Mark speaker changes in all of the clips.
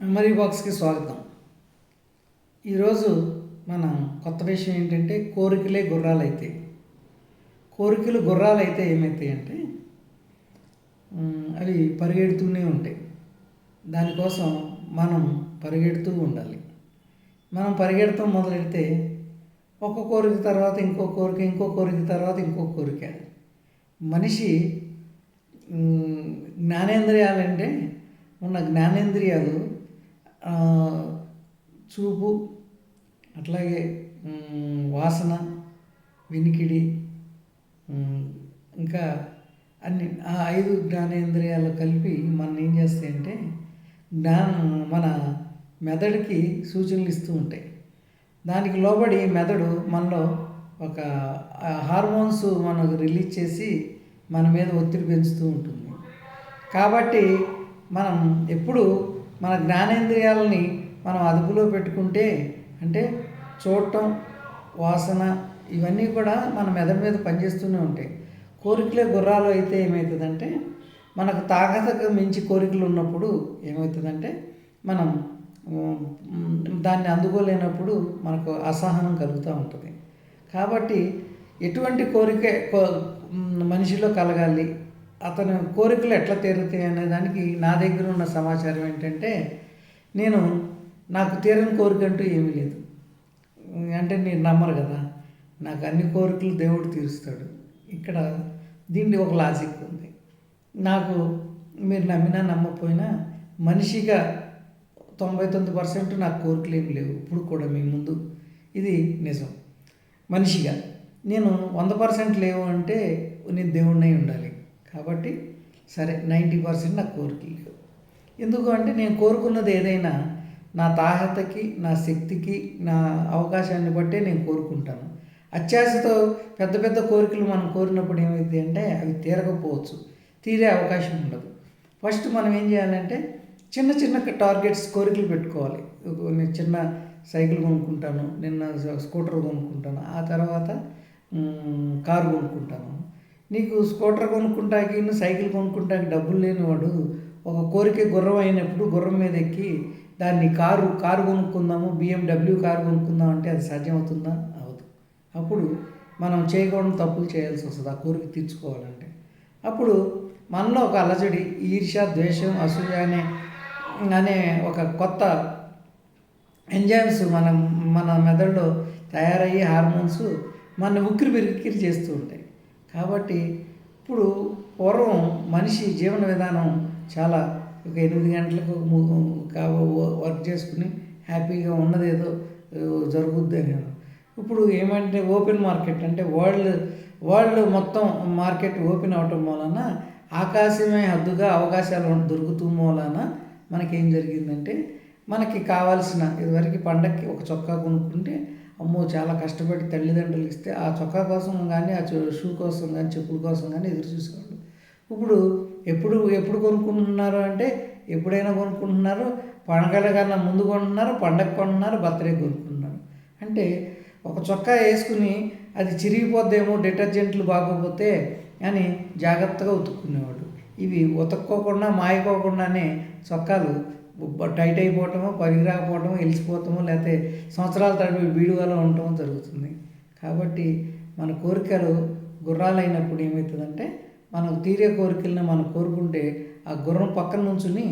Speaker 1: Memory బాక్స్కి స్వాగతం. ఈరోజు మనం కొత్త విషయం ఏంటంటే కోరికలే గుర్రాలు అయితే కోరికలు గుర్రాలు అయితే ఏమవుతాయి అంటే అవి పరిగెడుతూనే ఉంటాయి. దానికోసం మనం పరిగెడుతూ ఉండాలి. మనం పరిగెడతాం మొదలెడితే ఒక కోరిక తర్వాత ఇంకో కోరిక ఇంకో కోరిక తర్వాత ఇంకో కోరిక. మనిషి జ్ఞానేంద్రియాలంటే ఉన్న జ్ఞానేంద్రియాలు చూపు అట్లాగే వాసన వినికిడి ఇంకా అన్ని ఆ ఐదు జ్ఞానేంద్రియాలు కలిపి మనం ఏం చేస్తాయంటే జ్ఞానం మన మెదడుకి సూచనలు ఇస్తూ ఉంటాయి. దానికి లోబడి మెదడు మనలో ఒక హార్మోన్స్ మనకు రిలీజ్ చేసి మన మీద ఒత్తిడి పెంచుతూ ఉంటుంది. కాబట్టి మనం ఎప్పుడు మన జ్ఞానేంద్రియాలని మనం అదుపులో పెట్టుకుంటే అంటే చూడటం వాసన ఇవన్నీ కూడా మన మెదడు మీద పనిచేస్తూనే ఉంటాయి. కోరికలే గుర్రాలు అయితే ఏమవుతుందంటే మనకు తాగతకు మించి కోరికలు ఉన్నప్పుడు ఏమవుతుందంటే మనం దాన్ని అందుకోలేనప్పుడు మనకు అసహనం కలుగుతూ ఉంటుంది. కాబట్టి ఎటువంటి కోరిక కో- మనిషిలో కలగాలి అతని కోరికలు ఎట్లా తీరుతాయి అనే దానికి నా దగ్గర ఉన్న సమాచారం ఏంటంటే నేను నాకు తీరని కోరిక అంటూ ఏమీ లేదు. అంటే నేను నమ్మరు కదా నాకు అన్ని కోరికలు దేవుడు తీరుస్తాడు. ఇక్కడ దీన్ని ఒక లాజిక్ ఉంది. నాకు మీరు నమ్మినా నమ్మకపోయినా మనిషిగా తొంభై తొమ్మిది పర్సెంట్ నాకు కోరికలు ఏమి లేవు. ఇప్పుడు కూడా మీ ముందు ఇది నిజం. మనిషిగా నేను వంద పర్సెంట్ లేవు అంటే నేను దేవుడినై ఉండాలి. కాబట్టి సరే నైంటీ పర్సెంట్ నా కోరికలు. ఎందుకు అంటే నేను కోరుకున్నది ఏదైనా నా తాహతకి నా శక్తికి నా అవకాశాన్ని బట్టే నేను కోరుకుంటాను. అత్యాశతో పెద్ద పెద్ద కోరికలు మనం కోరినప్పుడు ఏమైంది అంటే అవి తీరకపోవచ్చు తీరే అవకాశం ఉండదు. ఫస్ట్ మనం ఏం చేయాలంటే చిన్న చిన్న టార్గెట్స్ కోరికలు పెట్టుకోవాలి. నేను చిన్న సైకిల్ కొనుక్కుంటాను నిన్న స్కూటర్ కొనుక్కుంటాను ఆ తర్వాత కారు కొనుక్కుంటాను. నీకు స్కూటర్ కొనుక్కుంటాకి సైకిల్ కొనుక్కుంటాకి డబ్బులు లేనివాడు ఒక కోరిక గుర్రం అయినప్పుడు గుర్రం మీద ఎక్కి దాన్ని కారు కారు కొనుక్కుందాము బిఎండబ్ల్యూ కారు కొనుక్కుందాం అంటే అది సాధ్యమవుతుందా? అవదు అప్పుడు మనం చేయకూడని తప్పులు చేయాల్సి వస్తుంది ఆ కోరిక తీర్చుకోవాలంటే. అప్పుడు మనలో ఒక అలజడి ఈర్ష్య ద్వేషం అసూయ అనే అనే ఒక కొత్త ఎంజైమ్స్ మన మన మెదడులో తయారయ్యి హార్మోన్స్ మన ఉక్కిరి బిరికిరి చేస్తూ ఉంటాయి. కాబట్టి ఇప్పుడు పూర్వం మనిషి జీవన విధానం చాలా ఒక ఎనిమిది గంటలకు వర్క్ చేసుకుని హ్యాపీగా ఉన్నదేదో ఆ, జరుగుద్ది అని ఇప్పుడు ఏమంటే ఓపెన్ మార్కెట్ అంటే వరల్డ్ వరల్డ్ మొత్తం మార్కెట్ ఓపెన్ అవటం వలన ఆకాశమే హద్దుగా అవకాశాలు దొరుకుతూ మూలన మనకేం జరిగిందంటే మనకి కావాల్సిన ఇదివరకు పండక్కి ఒక చొక్కా కొనుక్కుంటే అమ్మో చాలా కష్టపడి తల్లిదండ్రులు ఇస్తే ఆ చొక్కా కోసం కానీ ఆ షూ కోసం కానీ చెప్పుల కోసం కానీ ఎదురు చూసేవాళ్ళు. ఇప్పుడు ఎప్పుడు ఎప్పుడు కొనుక్కుంటున్నారు అంటే ఎప్పుడైనా కొనుక్కుంటున్నారు పండగల కన్నా ముందు కొంటున్నారు పండగ కొంటున్నారు బర్త్డే కొనుక్కుంటున్నారు. అంటే ఒక చొక్కా వేసుకుని అది చిరిగిపోద్దేమో డిటర్జెంట్లు బాగోపోతే అని జాగ్రత్తగా ఉతుక్కునేవాడు. ఇవి ఉతుక్కోకుండా మాయకోకుండానే చొక్కాలు టైట్ అయిపోవటమో పనికి రాకపోవటమో వెలిసిపోవటమో లేకపోతే సంవత్సరాల తరబడి బీడుగాలో ఉండటం జరుగుతుంది. కాబట్టి మన కోరికలు గుర్రాలైనప్పుడు ఏమవుతుందంటే మనకు తీరే కోరికలను మనం కోరుకుంటే ఆ గుర్రం పక్కన నుంచుని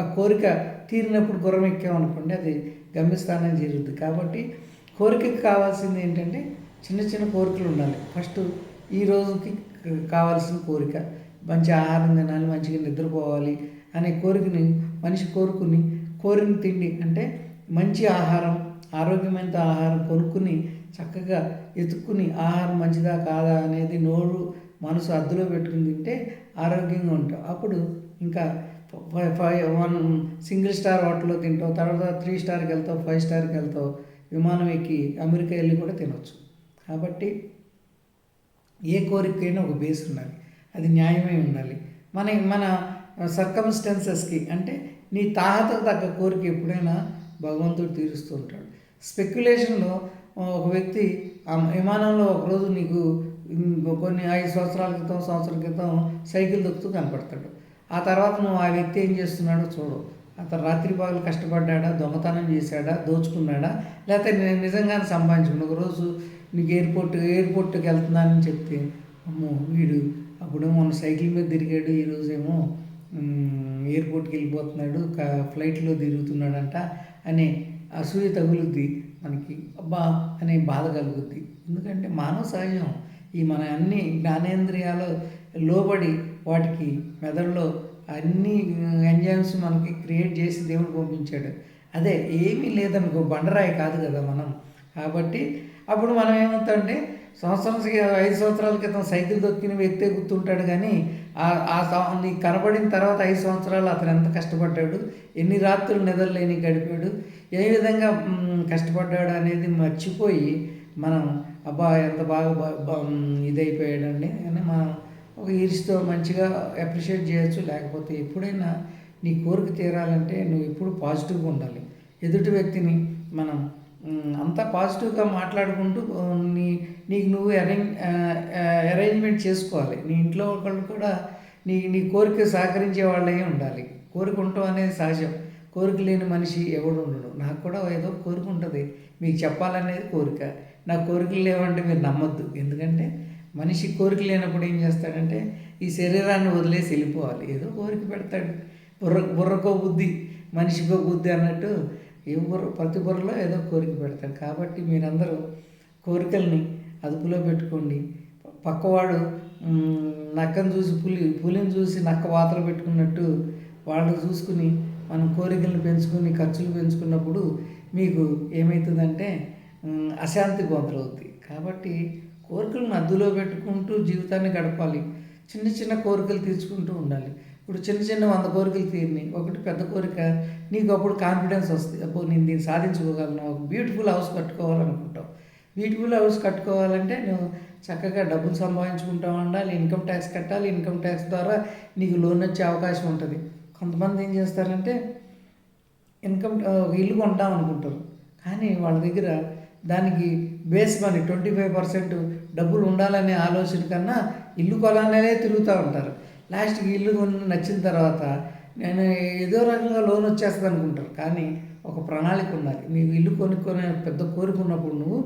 Speaker 1: ఆ కోరిక తీరినప్పుడు గుర్రం ఎక్కామనుకోండి అది గమ్యస్థానం జరుగుతుంది కాబట్టి కోరికకి కావాల్సింది ఏంటంటే చిన్న చిన్న కోరికలు ఉండాలి. ఫస్ట్ ఈ రోజుకి కావాల్సిన కోరిక మంచి ఆహారం తినాలి మంచిగా నిద్రపోవాలి అనే కోరికని మనిషి కోరుకుని కోరిన తిండి అంటే మంచి ఆహారం ఆరోగ్యమైన ఆహారం కొనుక్కుని చక్కగా ఎత్తుక్కుని ఆహారం మంచిదా కాదా అనేది నోరు మనసు అద్దులో పెట్టుకుని తింటే ఆరోగ్యంగా ఉంటాం అప్పుడు ఇంకా five five one single star హోటల్లో తింటావు తర్వాత త్రీ స్టార్కి వెళ్తావు ఫైవ్ స్టార్కి వెళ్తావు విమానం ఎక్కి అమెరికా వెళ్ళి కూడా తినొచ్చు. కాబట్టి ఏ కోరికైనా ఒక బేస్ ఉండాలి. అది న్యాయమై ఉండాలి. మన మన సర్కమ్స్టెన్సెస్కి అంటే నీ తాహతకు తగ్గ కోరిక ఎప్పుడైనా భగవంతుడు తీరుస్తూ ఉంటాడు. స్పెక్యులేషన్లో ఒక వ్యక్తి ఆ విమానంలో ఒకరోజు నీకు కొన్ని ఐదు సంవత్సరాల క్రితం సంవత్సరం క్రితం సైకిల్ దొక్కుతూ కనపడతాడు. ఆ తర్వాత నువ్వు ఆ వ్యక్తి ఏం చేస్తున్నాడో చూడు. అతను రాత్రి పగలు కష్టపడ్డాడా దొంగతనం చేశాడా దోచుకున్నాడా లేకపోతే నేను నిజంగానే సంపాదించుకున్నా ఒకరోజు నీకు ఎయిర్పోర్ట్ ఎయిర్పోర్ట్కి వెళ్తున్నానని చెప్తే అమ్మో వీడు అప్పుడేమో మొన్న సైకిల్ మీద తిరిగాడు ఈరోజేమో ఎయిర్పోర్ట్కి వెళ్ళిపోతున్నాడు ఫ్లైట్లో తిరుగుతున్నాడంట అనే అసూయ తగులుద్ది మనకి. అబ్బా అనే బాధ కలుగుద్ది. ఎందుకంటే మానవ సహజం. ఈ మన అన్ని జ్ఞానేంద్రియాలు లోబడి వాటికి మెదడులో అన్ని ఎంజైమ్స్ మనకి క్రియేట్ చేసి దేవుడు పంపించాడు. అదే ఏమీ లేదనుకో బండరాయి కాదు కదా మనం. కాబట్టి అప్పుడు మనం ఏమవుతామంటే సంవత్సరం ఐదు సంవత్సరాల క్రితం సైకిల్ దొక్కిన వ్యక్తే గుర్తుంటాడు కానీ ఆ నీకు కనబడిన తర్వాత ఐదు సంవత్సరాలు అతను ఎంత కష్టపడ్డాడు ఎన్ని రాత్రులు నిద్రలేని గడిపాడు ఏ విధంగా కష్టపడ్డాడు అనేది మర్చిపోయి మనం అబ్బా ఎంత బాగా ఇదైపోయాడండి అని మనం ఒక ఈరిస్తో మంచిగా అప్రిషియేట్ చేయొచ్చు. లేకపోతే ఎప్పుడైనా నీ కోరిక తీరాలంటే నువ్వు ఎప్పుడు పాజిటివ్గా ఉండాలి. ఎదుటి వ్యక్తిని మనం అంతా పాజిటివ్గా మాట్లాడుకుంటూ నీ నీకు నువ్వు అరేంజ్ అరేంజ్మెంట్ చేసుకోవాలి. నీ ఇంట్లో ఒకళ్ళు కూడా నీ నీ కోరిక సహకరించే వాళ్ళే ఉండాలి. కోరిక ఉండటం అనేది సహజం. కోరిక లేని మనిషి ఎవడు ఉండడు. నాకు కూడా ఏదో కోరిక ఉంటుంది. మీకు చెప్పాలనేది కోరిక. నా కోరికలు లేవంటే మీరు నమ్మొద్దు. ఎందుకంటే మనిషి కోరిక లేనప్పుడు ఏం చేస్తాడంటే ఈ శరీరాన్ని వదిలేసి వెళ్ళిపోవాలి. ఏదో కోరిక పెడతాడు. బుర్ర బుర్రకో బుద్ధి మనిషికో బుద్ధి అన్నట్టు ఏ బుర్ర ప్రతి బుర్రలో ఏదో కోరిక పెడతాడు కాబట్టి మీరందరూ కోరికల్ని అదుపులో పెట్టుకోండి. పక్కవాడు నక్కను చూసి పులి పులిని చూసి నక్క వాతలు పెట్టుకున్నట్టు వాళ్ళని చూసుకుని మనం కోరికలను పెంచుకుని ఖర్చులు పెంచుకున్నప్పుడు మీకు ఏమవుతుందంటే అశాంతి మొదలవుద్ది కాబట్టి కోరికలను అద్దులో పెట్టుకుంటూ జీవితాన్ని గడపాలి. చిన్న చిన్న కోరికలు తీర్చుకుంటూ ఉండాలి. ఇప్పుడు చిన్న చిన్న వంద కోరికలు తీరినాయి ఒకటి పెద్ద కోరిక నీకు అప్పుడు కాన్ఫిడెన్స్ వస్తుంది. అప్పుడు నేను దీన్ని సాధించుకోగలను. ఒక బ్యూటిఫుల్ హౌస్ కట్టుకోవాలనుకుంటావు. బ్యూటిఫుల్ హౌస్ కట్టుకోవాలంటే నువ్వు చక్కగా డబ్బులు సంపాదించుకుంటా ఉండాలి ఇన్కమ్ ట్యాక్స్ కట్టాలి. ఇన్కమ్ ట్యాక్స్ ద్వారా నీకు లోన్ వచ్చే అవకాశం ఉంటుంది. కొంతమంది ఏం చేస్తారంటే ఇన్కమ్ ఇల్లు కొంటాం అనుకుంటారు. కానీ వాళ్ళ దగ్గర దానికి base money twenty five percent డబ్బులు ఉండాలనే ఆలోచన కన్నా ఇల్లు కొలాలనే తిరుగుతూ ఉంటారు. లాస్ట్కి ఇల్లు నచ్చిన తర్వాత నేను ఏదో రకంగా లోన్ వచ్చేస్తుంది అనుకుంటారు. కానీ ఒక ప్రణాళిక ఉండాలి. నీవు ఇల్లు కొనుక్కునే పెద్ద కోరిక ఉన్నప్పుడు నువ్వు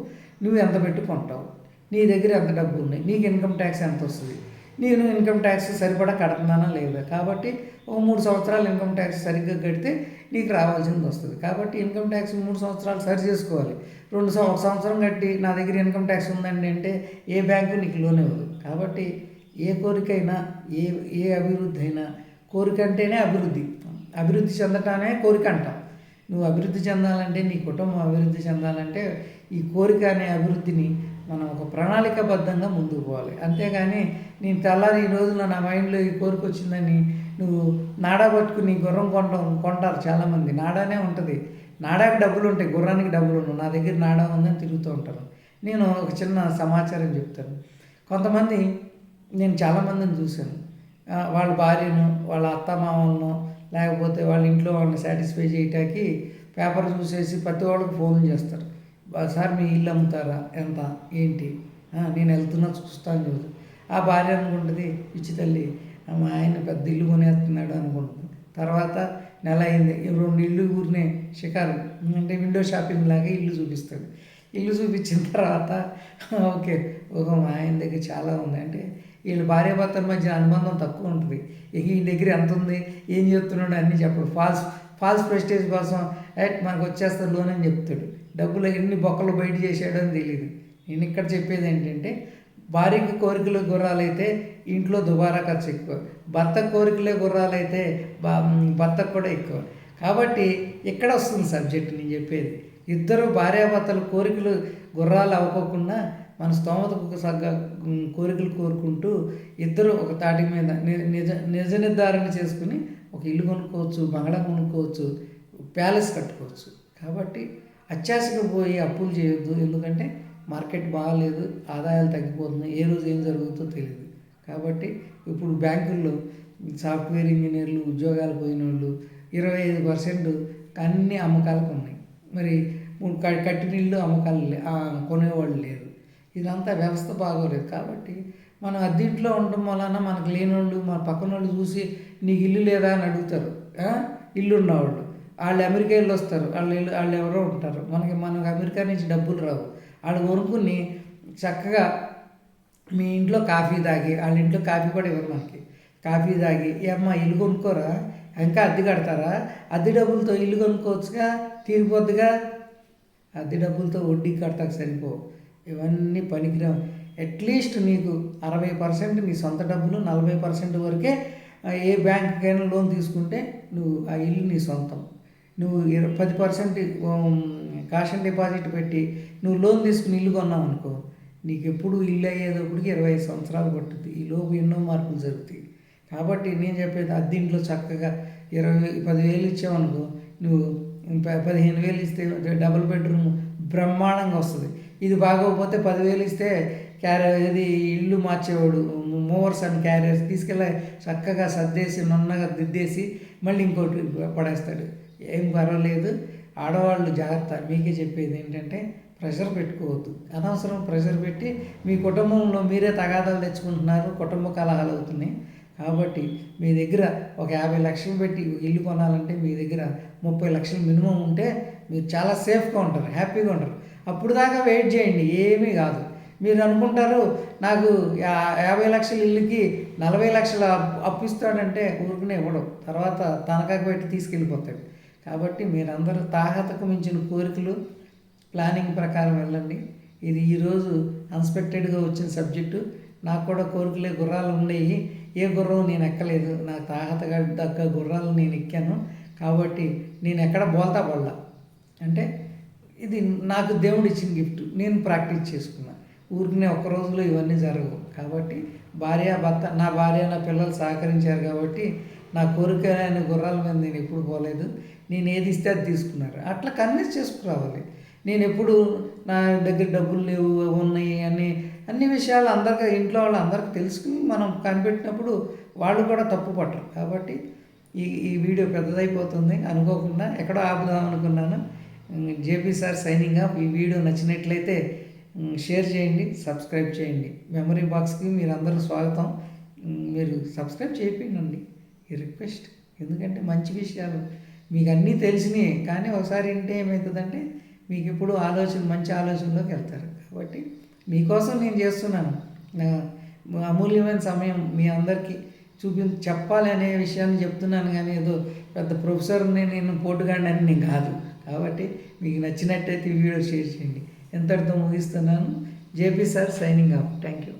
Speaker 1: నువ్వు ఎంత పెట్టుకుంటావు నీ దగ్గర ఎంత డబ్బు ఉన్నాయి? నీకు ఇన్కమ్ ట్యాక్స్ ఎంత వస్తుంది? నేను ఇన్కమ్ ట్యాక్స్ సరిపడా కడుతున్నానా లేదా? కాబట్టి ఒక మూడు సంవత్సరాలు ఇన్కమ్ ట్యాక్స్ సరిగ్గా కడితే నీకు రావాల్సింది వస్తుంది. కాబట్టి ఇన్కమ్ ట్యాక్స్ మూడు సంవత్సరాలు సరి చేసుకోవాలి. రెండు సంవత్సరం కట్టి నా దగ్గర ఇన్కమ్ ట్యాక్స్ ఉందండి అంటే ఏ బ్యాంకు నీకు లోన్ ఇవ్వదు. కాబట్టి ఏ కోరికైనా ఏ ఏ అభివృద్ధి అయినా కోరిక అంటేనే అభివృద్ధి. అభివృద్ధి చెందటానే కోరిక అంటాం. నువ్వు అభివృద్ధి చెందాలంటే నీ కుటుంబం అభివృద్ధి చెందాలంటే ఈ కోరిక అనే అభివృద్ధిని మనం ఒక ప్రణాళికబద్ధంగా ముందుకు పోవాలి. అంతేగాని నేను తెల్లారి ఈ రోజున నా మైండ్లో ఈ కోరిక వచ్చిందని నువ్వు నాడా పట్టుకుని గుర్రం కొంటాం కొంటారు చాలామంది. నాడానే ఉంటుంది. నాడాకి డబ్బులు ఉంటాయి. గుర్రానికి డబ్బులు ఉండవు. నా దగ్గర నాడా ఉందని తిరుగుతూ ఉంటారు. నేను ఒక చిన్న సమాచారం చెప్తాను. కొంతమంది నేను చాలామందిని చూశాను. వాళ్ళ భార్యను వాళ్ళ అత్తమామలను లేకపోతే వాళ్ళ ఇంట్లో వాళ్ళని సాటిస్ఫై చేయటానికి పేపర్ చూసేసి ప్రతి వాళ్ళకి ఫోన్ చేస్తారు. సార్ మీ ఇల్లు అమ్ముతారా? ఎంత? ఏంటి? నేను వెళ్తున్నా చూస్తాను చూసి ఆ భార్య అనుకుంటుంది పిచ్చి తల్లి మా ఆయన పెద్ద ఇల్లు కొనేస్తున్నాడు అనుకుంటుంది. తర్వాత నెల అయింది రెండు ఇల్లు ఊరినే షికారు అంటే విండో షాపింగ్ లాగా ఇల్లు చూపిస్తాడు. ఇల్లు చూపించిన తర్వాత ఓకే ఒక మా ఆయన దగ్గర చాలా ఉంది అంటే వీళ్ళు భార్యాభర్తల మధ్య అనుబంధం తక్కువ ఉంటుంది. ఇక ఈ దగ్గర ఎంత ఉంది? ఏం చెప్తున్నాడు అన్నీ చెప్పడు. ఫాల్స్ ఫాల్స్ ప్రెస్టేజ్ కోసం ఎట్ మనకు వచ్చేస్తుంది లోన్ అని చెప్తాడు. డబ్బులు ఎన్ని బొక్కలు బయట చేశాడో అని తెలియదు నేను ఇక్కడ చెప్పేది ఏంటంటే భార్యకి కోరికలు గుర్రాలైతే ఇంట్లో దుబారా ఖర్చు ఎక్కువ. భర్త కోరికలే గుర్రాలైతే భర్తకు కూడా ఎక్కువ. కాబట్టి ఇక్కడ వస్తుంది సబ్జెక్ట్? నేను చెప్పేది. ఇద్దరు భార్యాభర్తలు కోరికలు గుర్రాలు అవ్వకోకుండా మన స్తోమతకు సగ్గ కోరికలు కోరుకుంటూ ఇద్దరు ఒక తాటి మీద నిజ నిజ నిర్ధారణ చేసుకుని ఒక ఇల్లు కొనుక్కోవచ్చు బంగళా కొనుక్కోవచ్చు ప్యాలెస్ కట్టుకోవచ్చు. కాబట్టి అత్యాశకు పోయి అప్పులు చేయొద్దు. ఎందుకంటే మార్కెట్ బాగాలేదు ఆదాయాలు తగ్గిపోతున్నాయి. ఏ రోజు ఏం జరుగుతుందో తెలియదు కాబట్టి ఇప్పుడు బ్యాంకుల్లో సాఫ్ట్వేర్ ఇంజనీర్లు ఉద్యోగాలు పోయిన వాళ్ళు ఇరవై ఐదు పర్సెంట్ అన్ని అమ్మకాలకు ఉన్నాయి. మరి కట్టిన ఇల్లు అమ్మకాలు కొనేవాళ్ళు లేరు. ఇదంతా వ్యవస్థ బాగోలేదు కాబట్టి మనం అద్దీంట్లో ఉండడం వలన మనకు లేనోళ్ళు మన పక్కన వాళ్ళు చూసి నీకు ఇల్లు లేదా అని అడుగుతారు. ఇల్లు ఉన్నవాళ్ళు. వాళ్ళు అమెరికా వెళ్ళి వస్తారు. వాళ్ళు వాళ్ళు ఎవరో ఉంటారు. మనకి మనకు అమెరికా నుంచి డబ్బులు రావు. వాళ్ళు కొనుక్కుని చక్కగా మీ ఇంట్లో కాఫీ తాగి వాళ్ళ ఇంట్లో కాఫీ కూడా ఇవ్వరు మనకి. కాఫీ తాగి ఏమ్మా ఇల్లు కొనుక్కోరా? ఇంకా అద్దె కడతారా? అద్దె డబ్బులతో ఇల్లు కొనుక్కోవచ్చుగా? తీరిపోద్దుగా? అద్దె డబ్బులతో వడ్డీ కడతాకు సరిపో. ఇవన్నీ పనికిరావు. అట్లీస్ట్ నీకు అరవై పర్సెంట్ నీ సొంత డబ్బులు నలభై పర్సెంట్ వరకే ఏ బ్యాంక్కైనా లోన్ తీసుకుంటే నువ్వు ఆ ఇల్లు నీ సొంతం. నువ్వు ఇరవై పది పర్సెంట్ కాషన్ డిపాజిట్ పెట్టి నువ్వు లోన్ తీసుకుని ఇల్లు కొన్నావు అనుకో నీకు ఎప్పుడు ఇల్లు అయ్యేటప్పటికి ఇరవై ఐదు సంవత్సరాలు పట్టుద్ది. ఈ లోపు ఎన్నో మార్పులు జరుగుతాయి. కాబట్టి నేను చెప్పేది అద్దెంట్లో చక్కగా ఇరవై పదివేలు ఇచ్చావనుకో నువ్వు పదిహేను వేలు ఇస్తే డబుల్ బెడ్రూమ్ బ్రహ్మాండంగా వస్తుంది. ఇది బాగోకపోతే పదివేలు ఇస్తే క్యారీ ఇది ఇల్లు మార్చేవాడు మూవర్స్ అండ్ క్యారియర్స్ తీసుకెళ్ళి చక్కగా సర్దేసి నున్నగా దిద్దేసి మళ్ళీ ఇంకోటి పడేస్తాడు. ఏం పర్వాలేదు. ఆడవాళ్ళు జాగ్రత్త. మీకే చెప్పేది ఏంటంటే ప్రెషర్ పెట్టుకోవద్దు. అనవసరం ప్రెషర్ పెట్టి మీ కుటుంబంలో మీరే తగాదాలు తెచ్చుకుంటున్నారు. కుటుంబ కలహాలు అవుతున్నాయి. కాబట్టి మీ దగ్గర ఒక యాభై లక్షలు పెట్టి ఇల్లు కొనాలంటే మీ దగ్గర ముప్పై లక్షలు మినిమం ఉంటే మీరు చాలా సేఫ్గా ఉంటారు హ్యాపీగా ఉంటారు. అప్పుడు దాకా వెయిట్ చేయండి ఏమీ కాదు. మీరు అనుకుంటారు నాకు యా- యాభై లక్షల ఇల్లుకి నలభై లక్షల అప్పు- అప్పు ఇస్తాడంటే ఊరికనే ఇవ్వడం. తర్వాత తనఖాకు పెట్టి తీసుకెళ్ళిపోతాడు. కాబట్టి మీరందరూ తాహతకు మించిన కోరికలు ప్లానింగ్ ప్రకారం వెళ్ళండి. ఇది ఈరోజు అన్స్పెక్టెడ్గా వచ్చిన సబ్జెక్టు. నాకు కూడా కోరికలే గుర్రాలు ఉన్నాయి. ఏ గుర్రం నేను ఎక్కలేదు నాకు తాహతగా దక్క గుర్రాలు నేను ఎక్కాను. కాబట్టి నేను ఎక్కడ బోల్తా పడలా అంటే ఇది నాకు దేవుడు ఇచ్చిన గిఫ్ట్. నేను ప్రాక్టీస్ చేసుకున్నా. ఊరికనే ఒక్క రోజులో ఇవన్నీ జరగవు. కాబట్టి భార్య భర్త నా భార్య నా పిల్లలు సహకరించారు కాబట్టి నా కోరిక అనే గుర్రాల మీద నేను ఎప్పుడు పోలేదు. నేను ఏది ఇస్తే అది తీసుకున్నారు. అట్లా కన్విన్స్ చేసుకురావాలి. నేను ఎప్పుడు నా దగ్గర డబ్బులు లేవు ఉన్నాయి అని అన్ని విషయాలు అందరికీ ఇంట్లో వాళ్ళు అందరికీ తెలుసుకుని మనం కనిపెట్టినప్పుడు వాళ్ళు కూడా తప్పు పట్టరు. కాబట్టి ఈ ఈ వీడియో పెద్దదైపోతుంది. అనుకోకుండా ఎక్కడో ఆపుదాం అనుకున్నాను. JP sir signing off. ఈ వీడియో నచ్చినట్లయితే షేర్ చేయండి సబ్స్క్రైబ్ చేయండి. మెమరీ బాక్స్కి మీరు అందరూ స్వాగతం మీరు సబ్స్క్రైబ్ చేయండి ఈ రిక్వెస్ట్. ఎందుకంటే మంచి విషయాలు. మీకు అన్నీ తెలిసినాయి. కానీ ఒకసారి వింటే ఏమవుతుందంటే మీకు ఇప్పుడు ఆలోచన మంచి ఆలోచనలోకి వెళ్తారు. కాబట్టి మీకోసం నేను చేస్తున్నాను. నా అమూల్యమైన సమయం మీ అందరికీ చూపి చెప్పాలి అనే విషయాన్ని చెప్తున్నాను కానీ ఏదో పెద్ద ప్రొఫెసర్ని నేను పోటుగాడిని అని నేను కాదు. కాబట్టి మీకు నచ్చినట్టయితే వీడియో షేర్ చేయండి. ఎంతటితో ముగిస్తున్నాను. JP sir signing off. Thank you